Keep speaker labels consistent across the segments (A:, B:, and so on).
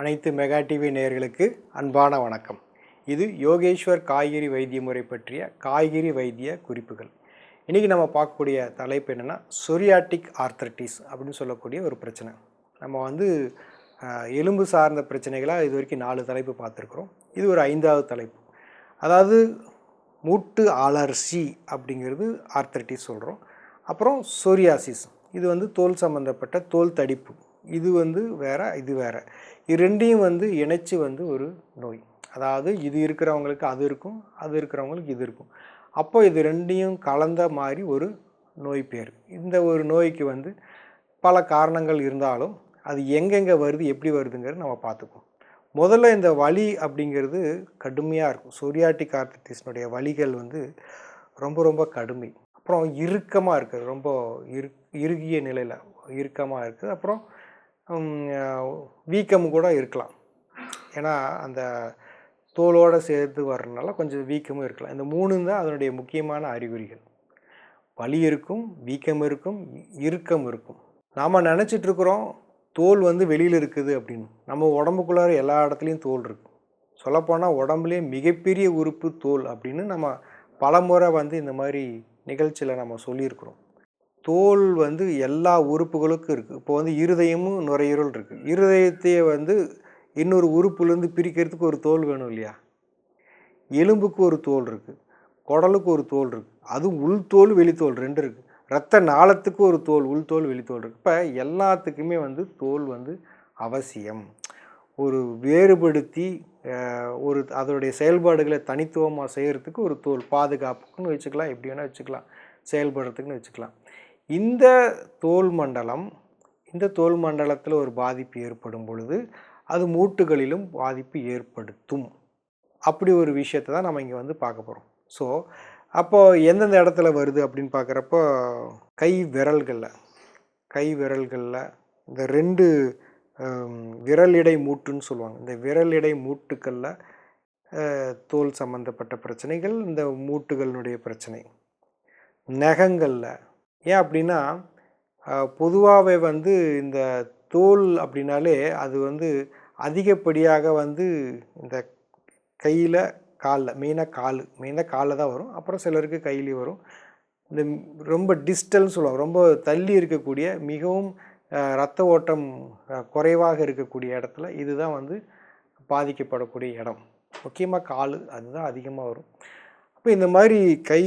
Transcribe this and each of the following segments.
A: அனைத்து mega TV நேயர்களுக்கு அன்பான வணக்கம். இது யோகேஸ்வர் காய்கறி வைத்திய முறை பற்றிய காய்கறி வைத்திய குறிப்புகள். இன்றைக்கி நம்ம பார்க்கக்கூடிய தலைப்பு என்னென்னா சொரியாட்டிக் ஆர்த்தரைட்டிஸ் அப்படின்னு சொல்லக்கூடிய ஒரு பிரச்சனை. நம்ம வந்து எலும்பு சார்ந்த பிரச்சனைகளாக இது வரைக்கும் நாலு தலைப்பு பார்த்துருக்குறோம். இது ஒரு ஐந்தாவது தலைப்பு. அதாவது மூட்டு அலர்சி அப்படிங்கிறது ஆர்த்தரைட்டிஸ் சொல்கிறோம் அப்புறம் சோரியாசிஸ் இது வந்து தோல் சம்மந்தப்பட்ட தோல் தடிப்பு. இது வந்து வேற இது வேற. இது ரெண்டையும் வந்து இணைச்சி வந்து ஒரு நோய். அதாவது இது இருக்கிறவங்களுக்கு அது இருக்கும் அது இருக்கிறவங்களுக்கு இது இருக்கும். அப்போ இது ரெண்டையும் கலந்த மாதிரி ஒரு நோய் பேர். இந்த ஒரு நோய்க்கு வந்து பல காரணங்கள் இருந்தாலும் அது எங்கெங்கே வருது எப்படி வருதுங்கிறது நம்ம பார்த்துக்குவோம். முதல்ல இந்த வலி அப்படிங்கிறது கடுமையாக இருக்கும். சொரியாட்டிக் ஆர்த்தட்டிஸ்னுடைய வலிகள் வந்து ரொம்ப ரொம்ப கடுமை. அப்புறம் இறுக்கமாக இருக்குது. ரொம்ப இரு இறுகிய நிலையில் இறுக்கமாக இருக்குது. அப்புறம் வீக்கம் கூட இருக்கலாம். ஏன்னா அந்த தோலோடு சேர்த்து வர்றதுனால கொஞ்சம் வீக்கமும் இருக்கலாம். இந்த மூணு தான் அதனுடைய முக்கியமான அறிகுறிகள். வலி இருக்கும் வீக்கம் இருக்கும் இறுக்கம் இருக்கும். நாம் நினச்சிட்ருக்குறோம் தோல் வந்து வெளியில் இருக்குது அப்படின்னு. நம்ம உடம்புக்குள்ளார எல்லா இடத்துலையும் தோல் இருக்கும். சொல்லப்போனால் உடம்புலேயே மிகப்பெரிய உறுப்பு தோல் அப்படின்னு நம்ம பலமுறை வந்து இந்த மாதிரி நிகழ்ச்சியில் நம்ம சொல்லியிருக்கிறோம். தோல் வந்து எல்லா உறுப்புகளுக்கும் இருக்குது இப்போ வந்து இருதயமும் நுரையீரல் இருக்குது இருதயத்தையே வந்து இன்னொரு உறுப்புலேருந்து பிரிக்கிறதுக்கு ஒரு தோல் வேணும் இல்லையா? எலும்புக்கு ஒரு தோல் இருக்குது குடலுக்கு ஒரு தோல் இருக்குது அதுவும் உள்தோல் வெளித்தோல் ரெண்டு இருக்குது ரத்த நாளத்துக்கு ஒரு தோல் உள்தோல் வெளித்தோல் இருக்குது இப்போ எல்லாத்துக்குமே வந்து தோல் வந்து அவசியம். ஒரு வேறுபடுத்தி ஒரு அதோடைய செயல்பாடுகளை தனித்துவமாக செய்கிறதுக்கு ஒரு தோல். பாதுகாப்புக்குன்னு வச்சுக்கலாம். எப்படி வேணால் வச்சுக்கலாம். செயல்படுறதுக்குன்னு வச்சுக்கலாம். இந்த தோல் மண்டலம் இந்த தோல் மண்டலத்தில் ஒரு பாதிப்பு ஏற்படும் பொழுது அது மூட்டுகளிலும் பாதிப்பு ஏற்படுத்தும். அப்படி ஒரு விஷயத்தை தான் நம்ம இங்கே வந்து பார்க்க போகிறோம் ஸோ அப்போது எந்தெந்த இடத்துல வருது அப்படின்னு பார்க்குறப்போ கை விரல்களில் கை விரல்களில் இந்த ரெண்டு விரலிடை மூட்டுன்னு சொல்லுவாங்க. இந்த விரலிடை மூட்டுக்களில் தோல் சம்மந்தப்பட்ட பிரச்சனைகள் இந்த மூட்டுகளினுடைய பிரச்சனை. நகங்களில் ஏன் அப்படின்னா பொதுவாகவே வந்து இந்த தோல் அப்படின்னாலே அது வந்து அதிகப்படியாக வந்து இந்த கையில் காலில் மெயினாக கால் மெயினாக காலில் தான் வரும். அப்புறம் சிலருக்கு கையிலையும் வரும். இந்த ரொம்ப டிஸ்டல்னு சொல்லுவாங்க. ரொம்ப தள்ளி இருக்கக்கூடிய மிகவும் இரத்த ரத்த ஓட்டம் குறைவாக இருக்கக்கூடிய இடத்துல இதுதான் வந்து பாதிக்கப்படக்கூடிய இடம். முக்கியமாக கால் அதுதான் அதிகமாக வரும். அப்போ இந்த மாதிரி கை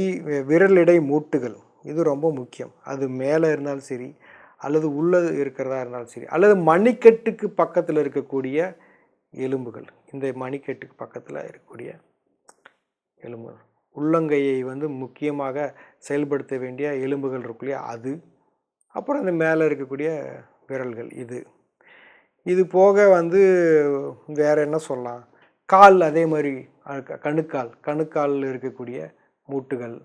A: விரலிடை மூட்டுகள் இது ரொம்ப முக்கியம். அது மேலே இருந்தாலும் சரி அல்லது உள்ளே இருக்கிறதா இருந்தாலும் சரி அல்லது மணிக்கட்டுக்கு பக்கத்தில் இருக்கக்கூடிய எலும்புகள். இந்த மணிக்கட்டுக்கு பக்கத்தில் இருக்கக்கூடிய எலும்புகள். உள்ளங்கையை வந்து முக்கியமாக செயல்படுத்த வேண்டிய எலும்புகள் இருக்குல்லையா அது. அப்புறம் இந்த மேலே இருக்கக்கூடிய விரல்கள் இது. இது போக வந்து வேறு என்ன சொல்லலாம்? கால் அதே மாதிரி கணுக்கால். கணுக்காலில் இருக்கக்கூடிய மூட்டுகள்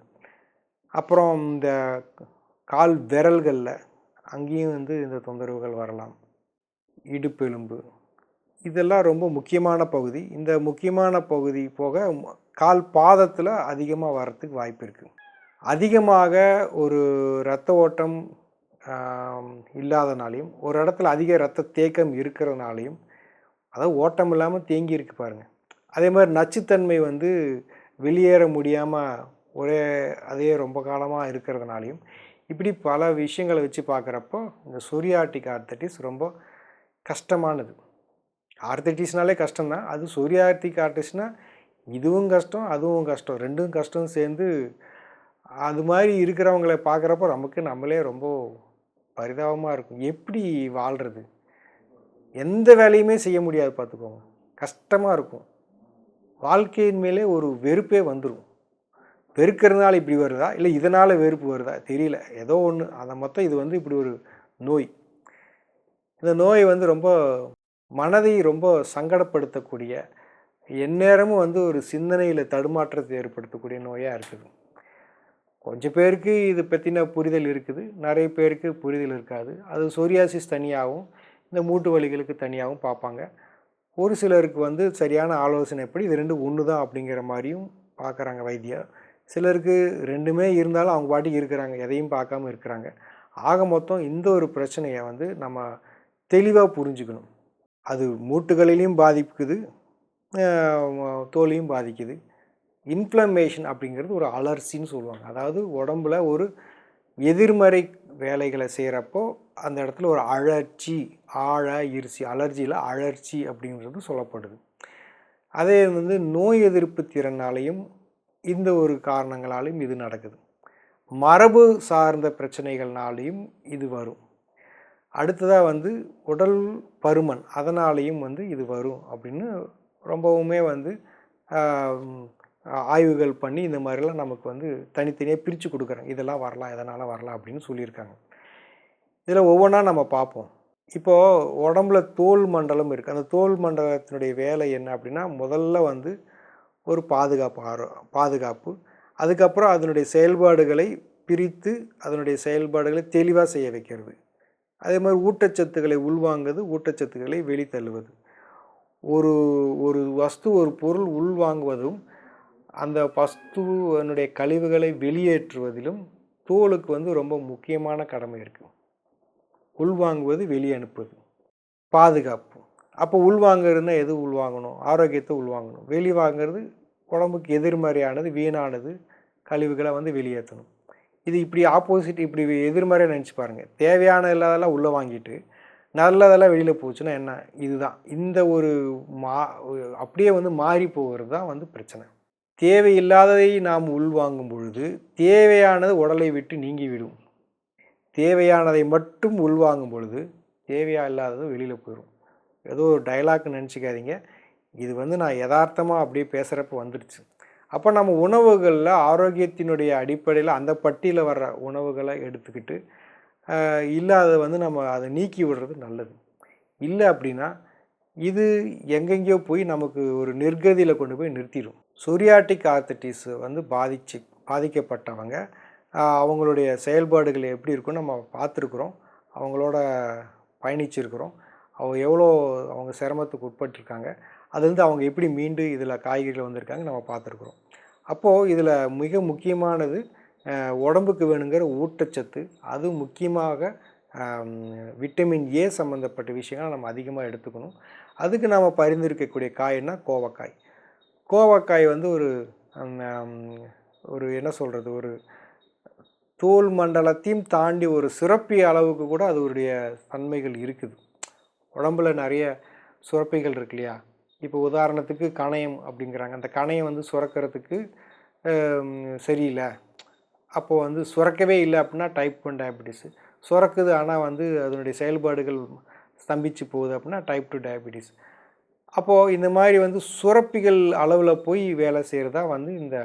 A: அப்புறம் இந்த கால் விரல்களில் அங்கேயும் வந்து இந்த தொந்தரவுகள் வரலாம். இடுப்பு எலும்பு. இதெல்லாம் ரொம்ப முக்கியமான பகுதி. இந்த முக்கியமான பகுதி போக கால் பாதத்தில் அதிகமாக வரத்துக்கு வாய்ப்பு இருக்குது அதிகமாக ஒரு இரத்த ஓட்டம் இல்லாதனாலையும் ஒரு இடத்துல அதிக இரத்த தேக்கம் இருக்கிறதுனாலையும் அதாவது ஓட்டம் இல்லாமல் தேங்கி இருக்கு பாருங்கள் அதே மாதிரி நச்சுத்தன்மை வந்து வெளியேற முடியாமல் ஒரே அதே ரொம்ப காலமாக இருக்கிறதுனாலையும். இப்படி பல விஷயங்களை வச்சு பார்க்குறப்போ இந்த சொரியாட்டிக் ஆர்த்தட்டிஸ் ரொம்ப கஷ்டமானது. ஆர்த்தட்டிஸ்னாலே கஷ்டம்தான். அது சொரியாட்டிக் ஆர்டிஸ்னால் இதுவும் கஷ்டம் அதுவும் கஷ்டம். ரெண்டும் கஷ்டம் சேர்ந்து அது மாதிரி இருக்கிறவங்கள பார்க்குறப்போ நமக்கு நம்மளே ரொம்ப பரிதாபமாக இருக்கும். எப்படி வாழ்கிறது எந்த வேலையுமே செய்ய முடியாது பார்த்துக்கோங்க. கஷ்டமாக இருக்கும். வாழ்க்கையின் மேலே ஒரு வெறுப்பே வந்துடும் வெறுக்கிறதுனால இப்படி வருதா? இல்லை இதனால் வெறுப்பு வருதா? தெரியல. ஏதோ ஒன்று அதை மொத்தம் இது வந்து இப்படி ஒரு நோய். இந்த நோய் வந்து ரொம்ப மனதை ரொம்ப சங்கடப்படுத்தக்கூடிய எந்நேரமும் வந்து ஒரு சிந்தனையில் தடுமாற்றத்தை ஏற்படுத்தக்கூடிய நோயாக இருக்குது. கொஞ்சம் பேருக்கு இது பற்றின புரிதல் இருக்குது. நிறைய பேருக்கு புரிதல் இருக்காது. அது சோரியாசிஸ் தனியாகவும் இந்த மூட்டு வலிகளுக்கு தனியாகவும் பார்ப்பாங்க. ஒரு சிலருக்கு வந்து சரியான ஆலோசனை எப்படி இது ரெண்டு ஒன்று தான் அப்படிங்கிற மாதிரியும் பார்க்குறாங்க வைத்தியர். சிலருக்கு ரெண்டுமே இருந்தாலும் அவங்க பாட்டுக்கு இருக்கிறாங்க எதையும் பார்க்காம இருக்கிறாங்க. ஆக மொத்தம் இந்த ஒரு பிரச்சனையை வந்து நம்ம தெளிவாக புரிஞ்சுக்கணும். அது மூட்டுகளிலையும் பாதிக்குது தோலையும் பாதிக்குது. இன்ஃப்ளமேஷன் அப்படிங்கிறது ஒரு அலர்ச்சின்னு சொல்லுவாங்க. அதாவது உடம்புல ஒரு எதிர்மறை வேலைகளை செய்கிறப்போ அந்த இடத்துல ஒரு அழற்சி ஆழ இருசி அலர்ஜியில் அழற்சி அப்படின்றது சொல்லப்படுது. அதே வந்து நோய் எதிர்ப்பு திறனாலையும் இந்த ஒரு காரணங்களாலையும் இது நடக்குது. மரபு சார்ந்த பிரச்சனைகள்னாலையும் இது வரும். அடுத்ததாக வந்து உடல் பருமன் அதனாலேயும் வந்து இது வரும் அப்படின்னு ரொம்பவுமே வந்து ஆய்வுகள் பண்ணி இந்த மாதிரிலாம் நமக்கு வந்து தனித்தனியாக பிரித்து கொடுக்குறாங்க. இதெல்லாம் வரலாம் இதனால் வரலாம் அப்படின்னு சொல்லியிருக்காங்க. இதில் ஒவ்வொன்றா நம்ம பார்ப்போம். இப்போது உடம்புல தோல் மண்டலம் இருக்குது அந்த தோல் மண்டலத்தினுடைய வேலை என்ன அப்படின்னா முதல்ல வந்து ஒரு பாதுகாப்பு ஆரோ பாதுகாப்பு. அதுக்கப்புறம் அதனுடைய செயல்பாடுகளை பிரித்து அதனுடைய செயல்பாடுகளை தெளிவாக செய்ய வைக்கிறது. அதே மாதிரி ஊட்டச்சத்துக்களை உள்வாங்குவது ஊட்டச்சத்துக்களை வெளித்தள்ளுவது. ஒரு ஒரு வஸ்து ஒரு பொருள் உள்வாங்குவதும் அந்த வஸ்துவனுடைய கழிவுகளை வெளியேற்றுவதிலும் தோலுக்கு வந்து ரொம்ப முக்கியமான கடமை இருக்குது உள்வாங்குவது வெளியே அனுப்புவது பாதுகாப்பு. அப்போ உள்வாங்கிறதுனா எது உள்வாங்கணும்? ஆரோக்கியத்தை உள்வாங்கணும். வெளி வாங்கிறது உடம்புக்கு எதிர்மறையானது வீணானது கழிவுகளை வந்து வெளியேற்றணும். இது இப்படி ஆப்போசிட் இப்படி எதிர்மறையாக நினச்சி பாருங்கள் தேவையான இல்லாதெல்லாம் உள்ளே வாங்கிட்டு நல்லதெல்லாம் வெளியில் போச்சுன்னா என்ன? இதுதான். இந்த ஒரு மா அப்படியே வந்து மாறி போகிறது தான் வந்து பிரச்சனை. தேவையில்லாததை நாம் உள்வாங்கும் பொழுது தேவையானது உடலை விட்டு நீங்கிவிடும். தேவையானதை மட்டும் உள்வாங்கும் பொழுது தேவையா இல்லாதது வெளியில் போயிடும் ஏதோ ஒரு டைலாக் நினச்சிக்காதீங்க. இது வந்து நான் யதார்த்தமாக அப்படியே பேசுகிறப்ப வந்துடுச்சு அப்போ நம்ம உணவுகளில் ஆரோக்கியத்தினுடைய அடிப்படையில் அந்த பட்டியில் வர்ற உணவுகளை எடுத்துக்கிட்டு இல்லாத வந்து நம்ம அதை நீக்கி விடுறது நல்லது. இல்லை அப்படின்னா இது எங்கெங்கேயோ போய் நமக்கு ஒரு நிர்கதியில் கொண்டு போய் நிறுத்திடும் சொரியாட்டிக் ஆர்த்தட்டிஸ் வந்து பாதிச்சு பாதிக்கப்பட்டவங்க அவங்களுடைய செயல்பாடுகள் எப்படி இருக்குன்னு நம்ம பார்த்துருக்குறோம். அவங்களோட பயணிச்சிருக்கிறோம். அவங்க எவ்வளோ அவங்க சிரமத்துக்கு உட்பட்டிருக்காங்க. அதுலேருந்து அவங்க எப்படி மீண்டு இதில் காய்கறிகள் வந்திருக்காங்க நம்ம பார்த்துருக்குறோம். அப்போது இதில் மிக முக்கியமானது உடம்புக்கு வேணுங்கிற ஊட்டச்சத்து அது முக்கியமாக விட்டமின் ஏ சம்மந்தப்பட்ட விஷயங்களை நம்ம அதிகமாக எடுத்துக்கணும். அதுக்கு நாம் பரிந்துரைக்கக்கூடிய காய்னா கோவக்காய். கோவக்காய் வந்து ஒரு ஒரு என்ன சொல்கிறது ஒரு தோல் மண்டலத்தையும் தாண்டி ஒரு சுரப்பி அளவுக்கு கூட அதனுடைய தன்மைகள் இருக்குது. உடம்புல நிறைய சுரப்பிகள் இருக்கு இல்லையா? இப்போ உதாரணத்துக்கு கணையம் அப்படிங்கிறாங்க. அந்த கணையம் வந்து சுரக்கிறதுக்கு சரியில்லை. அப்போது வந்து சுரக்கவே இல்லை அப்படின்னா டைப் ஒன் டயபிட்டிஸு சுரக்குது ஆனால் வந்து அதனுடைய செயல்பாடுகள் ஸ்தம்பிச்சு போகுது அப்படின்னா டைப் டூ டயபிட்டிஸ் அப்போது இந்த மாதிரி வந்து சுரப்பிகள் அளவில் போய் வேலை செய்கிறதா வந்து இந்த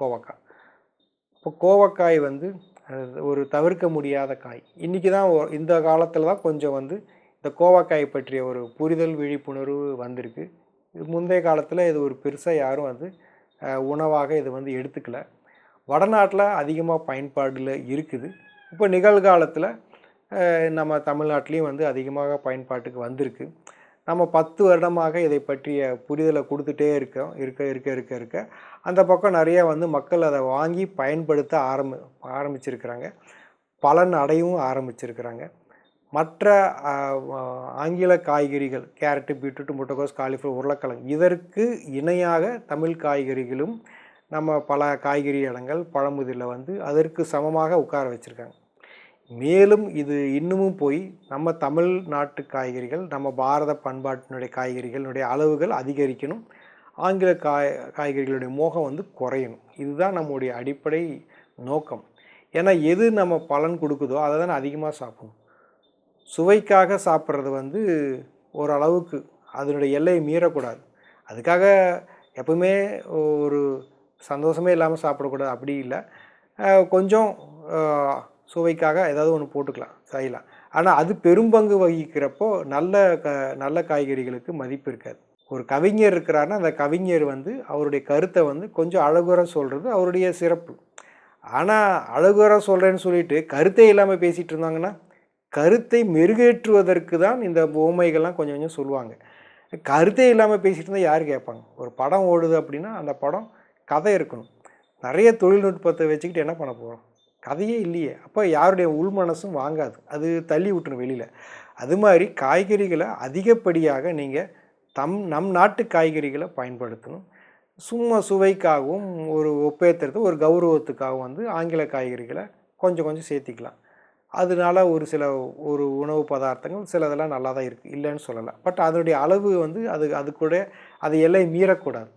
A: கோவக்காய். இப்போ கோவக்காய் வந்து அது ஒரு தவிர்க்க முடியாத காய். இன்றைக்கி தான் இந்த காலத்தில் தான் கொஞ்சம் வந்து இந்த கோவக்காய் பற்றிய ஒரு புரிதல் விழிப்புணர்வு வந்திருக்கு. முந்தைய காலத்தில் இது ஒரு பெருசாக யாரும் வந்து உணவாக இது வந்து எடுத்துக்கல. வடநாட்டில் அதிகமாக பயன்பாடில் இருக்குது. இப்போ நிகழ்காலத்தில் நம்ம தமிழ்நாட்டிலையும் வந்து அதிகமாக பயன்பாட்டுக்கு வந்திருக்கு. நம்ம பத்து வருடமாக இதை பற்றிய புரிதலை கொடுத்துட்டே இருக்கோம் இருக்க இருக்க இருக்க இருக்க அந்த பக்கம் நிறைய வந்து மக்கள் அதை வாங்கி பயன்படுத்த ஆரம்பி ஆரம்பிச்சிருக்கிறாங்க. பலன் அடையவும் ஆரம்பிச்சிருக்கிறாங்க. மற்ற ஆங்கில காய்கறிகள் கேரட்டு பீட்ரூட் முட்டைக்கோஸ் காலிஃப்ளவர் உருளைக்கிழங்கு இதற்கு இணையாக தமிழ் காய்கறிகளும் நம்ம பல காய்கறி இடங்கள் பழமுதிரில் வந்து அதற்கு சமமாக உட்கார வச்சுருக்காங்க. மேலும் இது இன்னமும் போய் நம்ம தமிழ்நாட்டு காய்கறிகள் நம்ம பாரத பண்பாட்டினுடைய காய்கறிகளுடைய அளவுகள் அதிகரிக்கணும். ஆங்கில காய் காய்கறிகளுடைய மோகம் வந்து குறையணும். இதுதான் நம்முடைய அடிப்படை நோக்கம். ஏன்னா எது நம்ம பலன் கொடுக்குதோ அதை தான் அதிகமாக சாப்பிடணும். சுவைக்காக சாப்பிட்றது வந்து ஓரளவுக்கு அதனுடைய எல்லையை மீறக்கூடாது. அதுக்காக எப்பவுமே ஒரு சந்தோஷமே இல்லாமல் சாப்பிடக்கூடாது. அப்படி இல்லை. கொஞ்சம் சுவைக்காக ஏதாவது ஒன்று போட்டுக்கலாம் செய்யலாம். ஆனால் அது பெரும்பங்கு வகிக்கிறப்போ நல்ல க நல்ல காய்கறிகளுக்கு மதிப்பு இருக்காது. ஒரு கவிஞர் இருக்கிறாருன்னா அந்த கவிஞர் வந்து அவருடைய கருத்தை வந்து கொஞ்சம் அழகுற சொல்கிறது அவருடைய சிறப்பு. ஆனால் அழகுற சொல்கிறேன்னு சொல்லிட்டு கருத்தே இல்லாமல் பேசிகிட்டு இருந்தாங்கன்னா கருத்தை மெருகேற்றுவதற்கு தான் இந்த பொம்மைகள்லாம் கொஞ்சம் கொஞ்சம் சொல்லுவாங்க. கருத்தே இல்லாமல் பேசிகிட்டு இருந்தால் யார் கேட்பாங்க? ஒரு படம் ஓடுது அப்படின்னா அந்த படம் கதை இருக்கணும். நிறைய தொழில்நுட்பத்தை வச்சுக்கிட்டு என்ன பண்ண போகிறோம் கதையே இல்லையே. அப்போ யாருடைய உள் மனசும் வாங்காது. அது தள்ளி விட்டுரும் வெளியில். அது மாதிரி காய்கறிகளை அதிகப்படியாக நீங்கள் தம் நம் நாட்டு காய்கறிகளை பயன்படுத்தணும். சும்மா சுவைக்காகவும் ஒரு ஒப்பேத்துறது ஒரு கௌரவத்துக்காகவும் வந்து ஆங்கில காய்கறிகளை கொஞ்சம் கொஞ்சம் சேர்த்திக்கலாம். அதனால ஒரு சில ஒரு உணவு பதார்த்தங்கள் சிலதெல்லாம் நல்லா தான் இருக்குது இல்லைன்னு சொல்லலை. பட் அதனுடைய அளவு வந்து அது அது கூட அது எல்லை மீறக்கூடாது.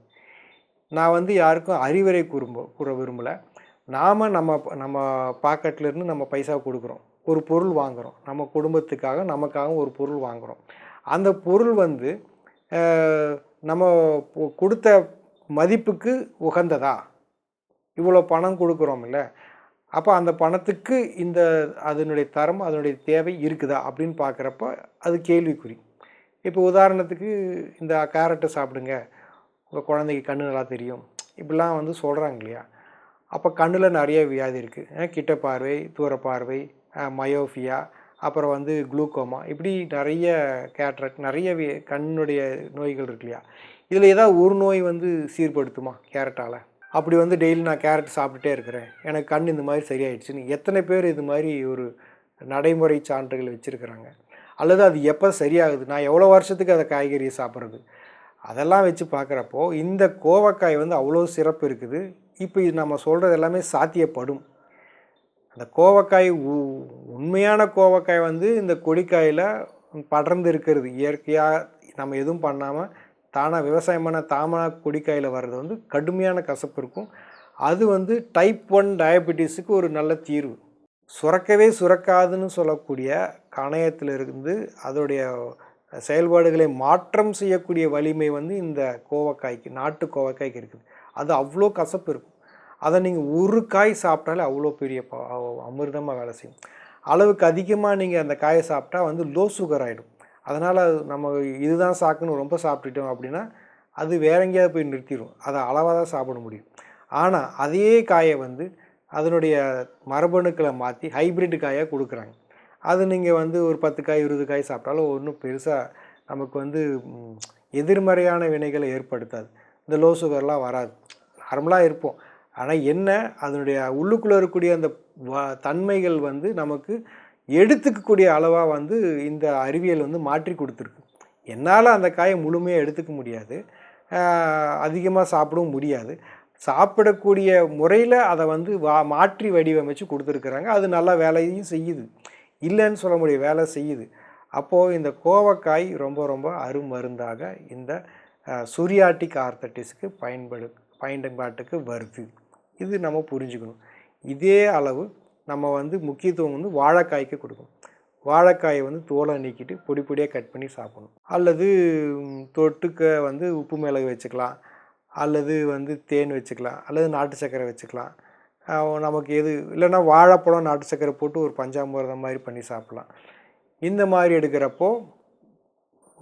A: நான் வந்து யாருக்கும் அறிவுரை கூறும்போ கூற விரும்பலை. நாம் நம்ம நம்ம பாக்கெட்லேருந்து நம்ம பைசா கொடுக்குறோம். ஒரு பொருள் வாங்குகிறோம் நம்ம குடும்பத்துக்காக நமக்காக ஒரு பொருள் வாங்குகிறோம் அந்த பொருள் வந்து நம்ம கொடுத்த மதிப்புக்கு உகந்ததா? இவ்வளோ பணம் கொடுக்குறோம் இல்லை? அப்போ அந்த பணத்துக்கு இந்த அதனுடைய தரம் அதனுடைய தேவை இருக்குதா அப்படின்னு பார்க்குறப்ப அது கேள்விக்குறி. இப்போ உதாரணத்துக்கு இந்த கேரட்டை சாப்பிடுங்க. உங்கள் குழந்தைக்கு கண்ணு நல்லா தெரியும். இப்படிலாம் வந்து சொல்கிறாங்க இல்லையா? அப்போ கண்ணில் நிறைய வியாதி இருக்குது கிட்ட பார்வை தூர பார்வை மயோஃபியா அப்புறம் வந்து குளூக்கோமா இப்படி நிறைய கேட்ரட் நிறைய கண்ணுடைய நோய்கள் இருக்கு இல்லையா? இதில் ஏதாவது ஒரு நோய் வந்து சீர்படுத்துமா கேரட்டால் அப்படி வந்து டெய்லி நான் கேரட் சாப்பிட்டுட்டே இருக்கிறேன். எனக்கு கண் இந்த மாதிரி சரியாயிடுச்சுன்னு எத்தனை பேர் இது மாதிரி ஒரு நடைமுறை சான்றுகள் வச்சுருக்கிறாங்க? அல்லது அது எப்போ சரியாகுது? நான் எவ்வளோ வருஷத்துக்கு அதை காய்கறியை சாப்பிட்றது? அதெல்லாம் வச்சு பார்க்குறப்போ இந்த கோவக்காய் வந்து அவ்வளோ சிறப்பு இருக்குது. இப்போ இது நம்ம சொல்கிறது எல்லாமே சாத்தியப்படும். அந்த கோவக்காய் உ- உண்மையான கோவக்காய் வந்து இந்த கொடிக்காயில் படர்ந்து இருக்கிறது. இயற்கையாக நம்ம எதுவும் பண்ணாமல் தானாக விவசாயமான பண்ண கொடிக்காயில் வர்றது வந்து கடுமையான கசப்பு இருக்கும். அது வந்து டைப் ஒன் டயபெட்டிஸுக்கு ஒரு நல்ல தீர்வு. சுரக்கவே சுரக்காதுன்னு சொல்லக்கூடிய கணையத்திலிருந்து அதோடைய செயல்பாடுகளை மாற்றம் செய்யக்கூடிய வலிமை வந்து இந்த கோவக்காய்க்கு நாட்டு கோவக்காய்க்கு இருக்குது. அது அவ்வளோ கசப்பு இருக்கும். அதை நீங்கள் ஒரு காய் சாப்பிட்டாலே அவ்வளோ பெரிய அமிர்தமாக வேலை செய்யும். அளவுக்கு அதிகமாக நீங்கள் அந்த காயை சாப்பிட்டா வந்து லோ சுகர் ஆகிடும் அதனால் நம்ம இதுதான் சாக்குன்னு ரொம்ப சாப்பிட்டுட்டோம் அப்படின்னா அது வேற எங்கேயாவது போய் நிறுத்திடும் அதை அளவாக தான் சாப்பிட முடியும். ஆனால் அதே காயை வந்து அதனுடைய மரபணுக்களை மாற்றி ஹைபிரிட் காயாக கொடுக்குறாங்க. அது நீங்கள் வந்து ஒரு பத்து காய் இருபது காய் சாப்பிட்டாலும் ஒன்றும் பெருசாக நமக்கு வந்து எதிர்மறையான வினைகளை ஏற்படுத்தாது. இந்த லோ சுகர்லாம் வராது. நார்மலாக இருப்போம். ஆனால் என்ன? அதனுடைய உள்ளுக்குள்ளே இருக்கக்கூடிய அந்த வ- தன்மைகள் வந்து நமக்கு எடுத்துக்கக்கூடிய அளவாக வந்து இந்த அறிவியல் வந்து மாற்றி கொடுத்துருக்கு. என்னால் அந்த காயை முழுமையாக எடுத்துக்க முடியாது. அதிகமாக சாப்பிடவும் முடியாது. சாப்பிடக்கூடிய முறையில் அதை வந்து வா மாற்றி வடிவமைச்சு கொடுத்துருக்குறாங்க. அது நல்லா வேலையும் செய்யுது. இல்லைன்னு சொல்ல முடியும் வேலை செய்யுது. அப்போது இந்த கோவக்காய் ரொம்ப ரொம்ப அருமருந்தாக இந்த சுரியாட்டிக் ஆர்த்தட்டிஸ்க்கு பயன்படு பயன்பாட்டுக்கு வருது. இது நம்ம புரிஞ்சுக்கணும். இதே அளவு நம்ம வந்து முக்கியத்துவம் வந்து வாழைக்காய்க்கு கொடுக்கணும். வாழைக்காயை வந்து தோலை நீக்கிட்டு பொடி பொடியாக கட் பண்ணி சாப்பிடணும். அல்லது தொட்டுக்க வந்து உப்பு மிளகு வச்சுக்கலாம். அல்லது வந்து தேன் வச்சுக்கலாம். அல்லது நாட்டு சர்க்கரை வச்சுக்கலாம். நமக்கு எது இல்லைன்னா வாழைப்பழம் நாட்டு சர்க்கரை போட்டு ஒரு பஞ்சாமிரதம் மாதிரி பண்ணி சாப்பிட்லாம். இந்த மாதிரி எடுக்கிறப்போ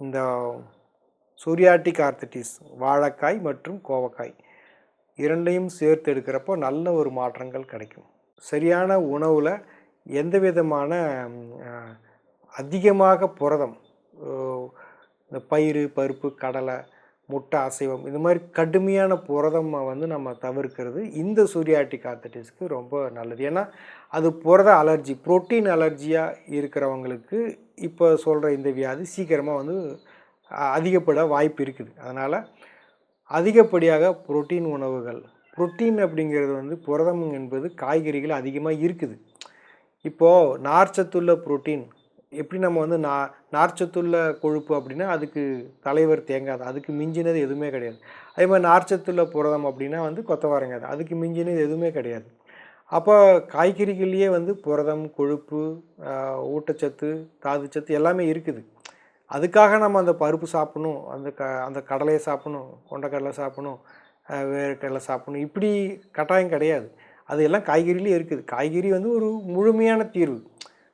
A: இந்த சூரியாட்டிக் ஆர்த்தட்டிஸ் வாழைக்காய் மற்றும் கோவக்காய் இரண்டையும் சேர்த்து எடுக்கிறப்போ நல்ல ஒரு மாற்றங்கள் கிடைக்கும். சரியான உணவில் எந்த விதமான அதிகமாக புரதம் இந்த பயிறு பருப்பு கடலை முட்டை அசைவம் இந்த மாதிரி கடுமையான புரதம் வந்து நம்ம தவிர்க்கிறது இந்த சூரியாட்டிக் ஆர்த்தட்டிஸ்க்கு ரொம்ப நல்லது. ஏன்னா அது புரத அலர்ஜி புரோட்டீன் அலர்ஜியாக இருக்கிறவங்களுக்கு இப்போ சொல்கிற இந்த வியாதி சீக்கிரமாக வந்து அதிகப்பட வாய்ப்பு இருக்குது. அதனால் அதிகப்படியாக புரோட்டீன் உணவுகள் புரோட்டீன் அப்படிங்கிறது வந்து புரதம் என்பது காய்கறிகள் அதிகமாக இருக்குது. இப்போது நார்ச்சத்துள்ள புரோட்டீன் எப்படி நம்ம வந்து நா நார்ச்சத்துள்ள கொழுப்பு அப்படின்னா அதுக்கு தலைவர் தேங்காது அதுக்கு மிஞ்சினது எதுவுமே கிடையாது. அதே மாதிரி நார்ச்சத்துள்ள புரதம் அப்படின்னா வந்து கொத்தவரங்காது அதுக்கு மிஞ்சினது எதுவுமே கிடையாது. அப்போ காய்கறிகள்லேயே வந்து புரதம் கொழுப்பு ஊட்டச்சத்து தாதுச்சத்து எல்லாமே இருக்குது. அதுக்காக நம்ம அந்த பருப்பு சாப்பிடணும் அந்த க அந்த கடலையை சாப்பிடணும் கொண்டக்கடலை சாப்பிடணும் வேறு கடையில் சாப்பிடணும். இப்படி கட்டாயம் கிடையாது. அது எல்லாம் காய்கறிலேயே இருக்குது. காய்கறி வந்து ஒரு முழுமையான தீர்வு.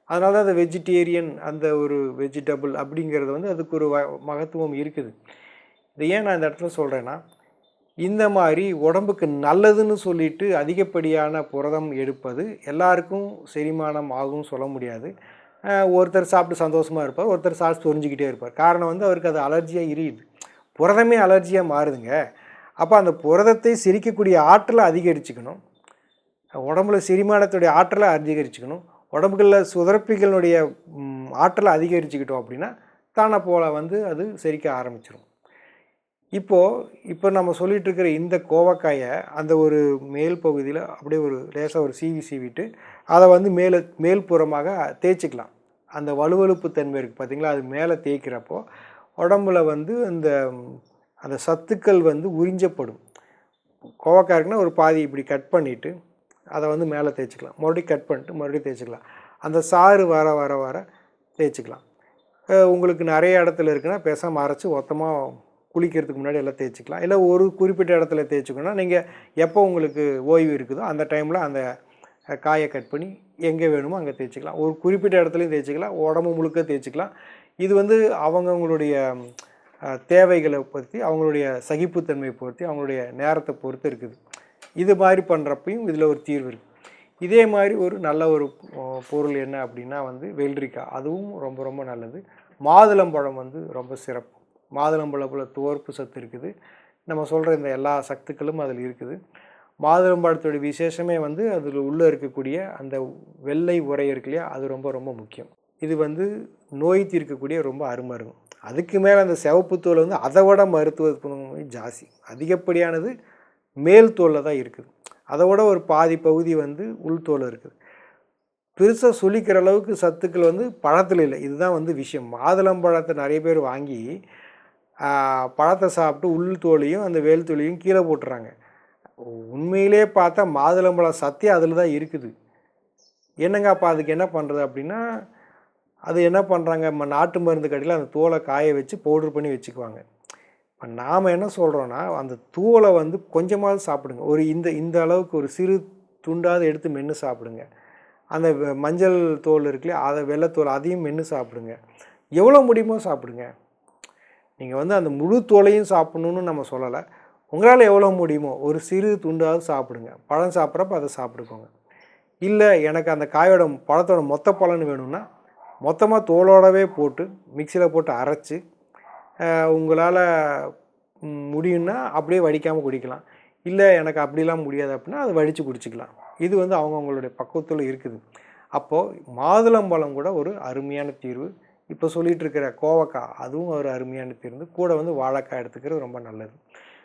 A: அதனால தான் அந்த வெஜிடேரியன் அந்த ஒரு வெஜிடபிள் அப்படிங்கிறது வந்து அதுக்கு ஒரு வ- மகத்துவம் இருக்குது. இதை ஏன் நான் இந்த இடத்துல சொல்கிறேன்னா இந்த மாதிரி உடம்புக்கு நல்லதுன்னு சொல்லிட்டு அதிகப்படியான புரதம் எடுப்பது எல்லாருக்கும் செரிமானம் ஆகும்னு சொல்ல முடியாது. ஒருத்தர் சாப்பிட்டு சந்தோஷமாக இருப்பார் ஒருத்தர் சாப்பிட்டு சொரிஞ்சிக்கிட்டே இருப்பார். காரணம் வந்து அவருக்கு அது அலர்ஜியாக எரியுது புரதமே அலர்ஜியாக மாறுதுங்க. அப்போ அந்த புரதத்தை சிரிக்கக்கூடிய ஆற்றலை அதிகரிச்சுக்கணும். உடம்புல செரிமானத்துடைய ஆற்றலை அதிகரிச்சுக்கணும். உடம்புகளில் சுதரப்பிகளுடைய ஆற்றலை அதிகரிச்சுக்கிட்டோம் அப்படின்னா தானே போல் வந்து அது செரிக்க ஆரம்பிச்சிடும் இப்போது இப்போ நம்ம சொல்லிகிட்ருக்கிற இந்த கோவக்காயை அந்த ஒரு மேல் பகுதியில் அப்படியே ஒரு லேசாக ஒரு சீவி சீவிட்டு அதை வந்து மேலே மேல்புறமாக தேய்ச்சிக்கலாம். அந்த வலுவழுப்பு தன்மை இருக்குது பார்த்திங்களா அது மேலே தேய்க்கிறப்போ உடம்புல வந்து அந்த அந்த சத்துக்கள் வந்து உறிஞ்சப்படும். கோவக்காய் இருக்குன்னா ஒரு பாதி இப்படி கட் பண்ணிவிட்டு அதை வந்து மேலே தேய்ச்சிக்கலாம். மறுபடியும் கட் பண்ணிட்டு மறுபடியும் தேய்ச்சிக்கலாம். அந்த சாறு வர வர வர தேய்ச்சிக்கலாம். உங்களுக்கு நிறைய இடத்துல இருக்குன்னா பேசாமல் அரைச்சி மொத்தமாக குளிக்கிறதுக்கு முன்னாடி எல்லாம் தேய்ச்சிக்கலாம். இல்லை ஒரு குறிப்பிட்ட இடத்துல தேய்ச்சிக்கணும்னா நீங்கள் எப்போ உங்களுக்கு ஓய்வு இருக்குதோ அந்த டைமில் அந்த காயை கட் பண்ணி எங்கே வேணுமோ அங்கே தேய்ச்சிக்கலாம். ஒரு குறிப்பிட்ட இடத்துலையும் தேய்ச்சிக்கலாம். உடம்பு முழுக்க தேய்ச்சிக்கலாம். இது வந்து அவங்கவுங்களுடைய தேவைகளை பொறுத்து அவங்களுடைய சகிப்புத்தன்மையை பொறுத்து அவங்களுடைய நேரத்தை பொறுத்து இருக்குது. இது மாதிரி பண்ணுறப்பையும் இதில் ஒரு தீர்வு இருக்குது இதே மாதிரி ஒரு நல்ல ஒரு பொருள் என்ன அப்படின்னா வந்து வெள்ளரிக்காய். அதுவும் ரொம்ப ரொம்ப நல்லது. மாதுளம்பழம் வந்து ரொம்ப சிறப்பு. மாதுளம்பழத்தில் துவர்ப்பு சத்து இருக்குது. நம்ம சொல்கிற இந்த எல்லா சத்துக்களும் அதில் இருக்குது. மாதுளம்பழத்தோட விசேஷமே வந்து அதில் உள்ளே இருக்கக்கூடிய அந்த வெள்ளை உரை இருக்கு இல்லையா? அது ரொம்ப ரொம்ப முக்கியம். இது வந்து நோய் தீர்க்கக்கூடிய ரொம்ப அருமருங்கும் அதுக்கு மேலே அந்த சிவப்பு தோல் வந்து அதை விட மருத்துவ ஜாஸ்தி. அதிகப்படியானது மேல் தோலில் தான் இருக்குது. அதை விட ஒரு பாதி பகுதி வந்து உள் தோல் இருக்குது. பெருசாக சுழிக்கிற அளவுக்கு சத்துக்கள் வந்து பழத்தில் இல்லை. இதுதான் வந்து விஷயம். மாதுளம்பழத்தை நிறைய பேர் வாங்கி பழத்தை சாப்பிட்டு உள் தோலையும் அந்த வேல் தோலையும் கீழே போட்டுறாங்க. உண்மையிலே பார்த்தா மாதுளம்பழம் சத்தே அதில் தான் இருக்குது. என்னங்க அப்போ அதுக்கு என்ன பண்ணுறது அப்படின்னா அது என்ன பண்ணுறாங்க நம்ம நாட்டு மருந்து கடையில் அந்த தோலை காய வச்சு பவுடர் பண்ணி வச்சுக்குவாங்க. இப்போ நாம் என்ன சொல்கிறோன்னா அந்த தூளை வந்து கொஞ்சமாவது சாப்பிடுங்க. ஒரு இந்த இந்த அளவுக்கு ஒரு சிறு துண்டாவது எடுத்து மென்று சாப்பிடுங்க. அந்த மஞ்சள் தோல் இருக்குல்லையா அதை வெள்ளைத்தோல் அதையும் மென்று சாப்பிடுங்க. எவ்வளோ முடியுமோ சாப்பிடுங்க. நீங்கள் வந்து அந்த முழு தோலையும் சாப்பிட்ணுன்னு நம்ம சொல்லலை. உங்களால் எவ்வளோ முடியுமோ ஒரு சிறு துண்டாவது சாப்பிடுங்க. பழம் சாப்பிட்றப்ப அதை சாப்பிட்டுக்கோங்க. இல்லை எனக்கு அந்த காயோட பழத்தோட மொத்த பலன் வேணும்னா மொத்தமாக தோலோடவே போட்டு மிக்சியில் போட்டு அரைச்சி உங்களால் முடியும்னா அப்படியே வடிக்காமல் குடிக்கலாம். இல்லை எனக்கு அப்படிலாம் முடியாது அப்படின்னா அதை வடித்து குடிச்சிக்கலாம். இது வந்து அவங்கவுங்களுடைய பக்குவத்தில் இருக்குது. அப்போது மாதுளம்பழம் கூட ஒரு அருமையான தீர்வு. இப்போ சொல்லிகிட்டு இருக்கிற கோவக்காய் அதுவும் ஒரு அருமையான தீர்வு. கூட வந்து வாழைக்காய் எடுத்துக்கிறது ரொம்ப நல்லது.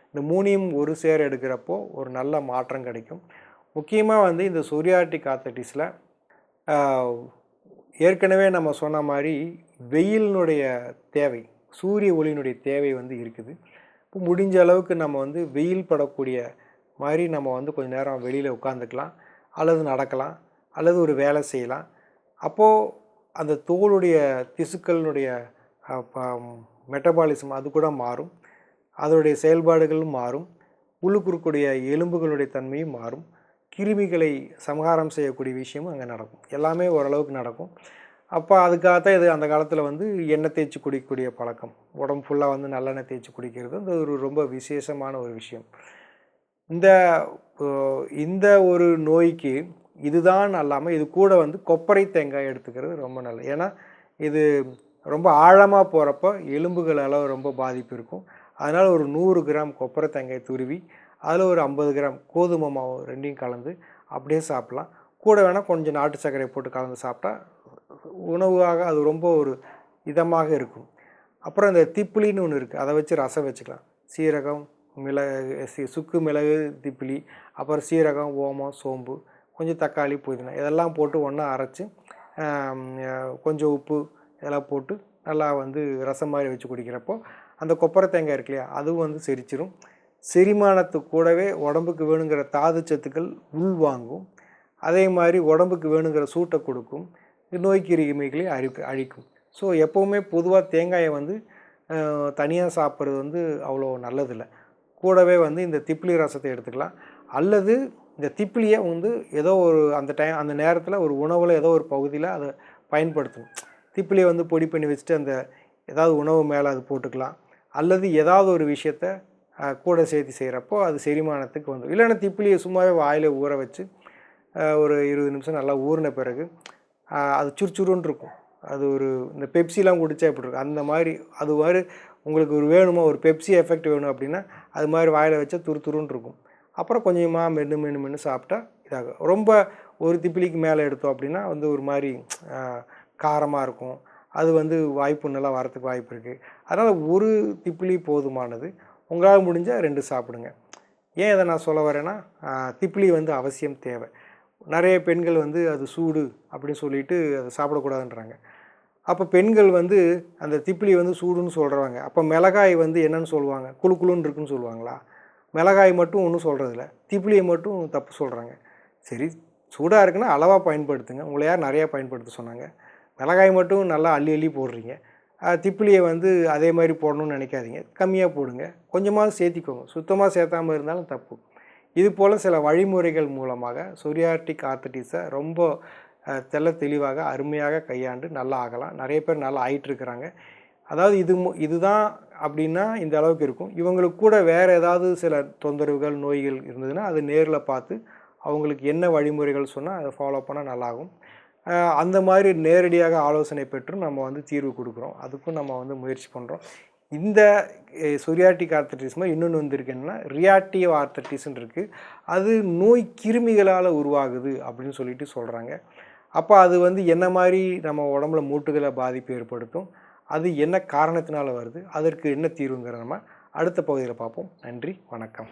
A: இந்த மூணையும் ஒரு சேர் எடுக்கிறப்போ ஒரு நல்ல மாற்றம் கிடைக்கும். முக்கியமாக வந்து இந்த சொரியாட்டி காத்தட்டிஸில் ஏற்கனவே நம்ம சொன்ன மாதிரி வெயிலினுடைய தேவை சூரிய ஒளியினுடைய தேவை வந்து இருக்குது. இப்போ முடிஞ்ச அளவுக்கு நம்ம வந்து வெயில் படக்கூடிய மாதிரி நம்ம வந்து கொஞ்சம் நேரம் வெளியில் உட்காந்துக்கலாம் அல்லது நடக்கலாம் அல்லது ஒரு வேலை செய்யலாம். அப்போது அந்த தோலுடைய திசுக்களினுடைய மெட்டபாலிசம் அது கூட மாறும். அதனுடைய செயல்பாடுகளும் மாறும். உள்ளுக்குறக்கூடிய எலும்புகளுடைய தன்மையும் மாறும். கிருமிகளை சமகாரம் செய்யக்கூடிய விஷயமும் அங்கே நடக்கும். எல்லாமே ஓரளவுக்கு நடக்கும். அப்போ அதுக்காகத்தான் இது அந்த காலத்தில் வந்து எண்ணெய் தேய்ச்சி குடிக்கக்கூடிய பழக்கம். உடம்பு ஃபுல்லாக வந்து நல்லெண்ணெய் தேய்ச்சி குடிக்கிறது அது ஒரு ரொம்ப விசேஷமான ஒரு விஷயம். இந்த இந்த ஒரு நோய்க்கு இதுதான் அல்லாமல் இது கூட வந்து கொப்பரை தேங்காய் எடுத்துக்கிறது ரொம்ப நல்லது. ஏன்னா இது ரொம்ப ஆழமாக போகிறப்ப எலும்புகள் அளவு ரொம்ப பாதிப்பு இருக்கும். அதனால் ஒரு நூறு கிராம் கொப்பரை தேங்காய் துருவி அதில் ஒரு ஐம்பது கிராம் கோதுமை மாவு ரெண்டையும் கலந்து அப்படியே சாப்பிட்லாம். கூட வேணால் கொஞ்சம் நாட்டு சர்க்கரை போட்டு கலந்து சாப்பிட்டா உணவாக அது ரொம்ப ஒரு இதமாக இருக்கும். அப்புறம் இந்த திப்பிலின்னு ஒன்று இருக்குது அதை வச்சு ரசம் வச்சுக்கலாம். சீரகம் மிளகு சி- சுக்கு மிளகு திப்பிலி அப்புறம் சீரகம் ஓமம் சோம்பு கொஞ்சம் தக்காளி புதினா இதெல்லாம் போட்டு ஒன்றா அரைச்சி கொஞ்சம் உப்பு இதெல்லாம் போட்டு நல்லா வந்து ரசம் மாதிரி வச்சு குடிக்கிறப்போ அந்த கொப்பரை தேங்காய் இருக்கு இல்லையா அதுவும் வந்து செரிச்சிரும். செரிமானத்து கூடவே உடம்புக்கு வேணுங்கிற தாது சத்துக்கள் உள்வாங்கும் அதே மாதிரி உடம்புக்கு வேணுங்கிற சூட்டை கொடுக்கும். நோய் கிருமிகளை அழிப்பு அழிக்கும். ஸோ எப்போவுமே பொதுவாக தேங்காயை வந்து தனியாக சாப்பிட்றது வந்து அவ்வளோ நல்லதில்லை. கூடவே வந்து இந்த திப்பிலி ரசத்தை எடுத்துக்கலாம். அல்லது இந்த திப்பிலியை வந்து ஏதோ ஒரு அந்த டைம் அந்த நேரத்தில் ஒரு உணவில் ஏதோ ஒரு பகுதியில் அதை பயன்படுத்தணும். திப்பிலியை வந்து பொடி பண்ணி வச்சுட்டு அந்த ஏதாவது உணவு மேலே அது போட்டுக்கலாம். அல்லது ஏதாவது ஒரு விஷயத்த கூட சேர்த்து செய்கிறப்போ அது செரிமானத்துக்கு வந்துடும் இல்லைன்னா திப்பிலியை சும்மாவே வாயில் ஊற வச்சு ஒரு இருபது நிமிஷம் நல்லா ஊறின பிறகு அது சுறுச்சுருன்னு இருக்கும். அது ஒரு இந்த பெப்சிலாம் குடித்தா எப்படி இருக்கும்? அந்த மாதிரி அது மாதிரி உங்களுக்கு ஒரு வேணுமா ஒரு பெப்சி எஃபெக்ட் வேணும் அப்படின்னா அது மாதிரி வாயில் வச்சா துரு துருன்னு இருக்கும். அப்புறம் கொஞ்சமாக மென்று மென்று மென்று சாப்பிட்டா இதாகும் ரொம்ப ஒரு திப்பிலிக்கு மேலே எடுத்தோம் அப்படின்னா வந்து ஒரு மாதிரி காரமாக இருக்கும். அது வந்து வாய்ப்பு நல்லா வரத்துக்கு வாய்ப்பு இருக்குது அதனால் ஒரு திப்பிலி போதுமானது. உங்களால் முடிஞ்சால் ரெண்டு சாப்பிடுங்க. ஏன் இதை நான் சொல்ல வரேன்னா திப்பிலி வந்து அவசியம் தேவை. நிறைய பெண்கள் வந்து அது சூடு அப்படின்னு சொல்லிட்டு அதை சாப்பிடக்கூடாதுன்றாங்க. அப்போ பெண்கள் வந்து அந்த திப்பிலி வந்து சூடுன்னு சொல்கிறாங்க அப்போ மிளகாய் வந்து என்னன்னு சொல்லுவாங்க? குளு குளுன்னு இருக்குன்னு சொல்லுவாங்களா? மிளகாய் மட்டும் ஒன்றும் சொல்கிறதில்ல திப்பிலியை மட்டும் தப்பு சொல்கிறாங்க சரி சூடாக இருக்குன்னா அளவாக பயன்படுத்துங்க. உங்களை யார் நிறையா பயன்படுத்த சொன்னாங்க. மிளகாய் மட்டும் நல்லா அள்ளி அள்ளி போடுறீங்க. திப்பிலியை வந்து அதே மாதிரி போடணும்னு நினைக்காதீங்க. கம்மியாக போடுங்க. கொஞ்சமாக சேர்த்திக்கோங்க. சுத்தமாக சேர்த்தாமல் இருந்தாலும் தப்பு. இது போல் சில வழிமுறைகள் மூலமாக சொரியாட்டிக் ஆர்த்தட்டிஸை ரொம்ப தெல்ல தெளிவாக அருமையாக கையாண்டு நல்லா ஆகலாம். நிறைய பேர் நல்லா ஆயிட்டுருக்கிறாங்க அதாவது இது மு- இதுதான் அப்படின்னா இந்த அளவுக்கு இருக்கும். இவங்களுக்கு கூட வேறு ஏதாவது சில தொந்தரவுகள் நோய்கள் இருந்ததுன்னா அது நேரில் பார்த்து அவங்களுக்கு என்ன வழிமுறைகள் சொன்னால் அதை ஃபாலோ பண்ணால் நல்லாகும். அந்த மாதிரி நேரடியாக ஆலோசனை பெற்று நம்ம வந்து தீர்வு கொடுக்குறோம். அதுக்கும் நம்ம வந்து முயற்சி பண்ணுறோம் இந்த சொரியாட்டிக் ஆர்த்தட்டிஸ் இன்னொன்று வந்திருக்குன்னா ரியாட்டிவ் ஆர்த்தட்டிஸ்ன்னு இருக்குது அது நோய் கிருமிகளால் உருவாகுது அப்படின்னு சொல்லிட்டு சொல்கிறாங்க அப்போ அது வந்து என்ன மாதிரி நம்ம உடம்புல மூட்டுகளை பாதிப்பு ஏற்படுத்தும்? அது என்ன காரணத்தினால வருது? அதற்கு என்ன தீர்வுங்கிற நம்ம அடுத்த பகுதியில் பார்ப்போம். நன்றி வணக்கம்.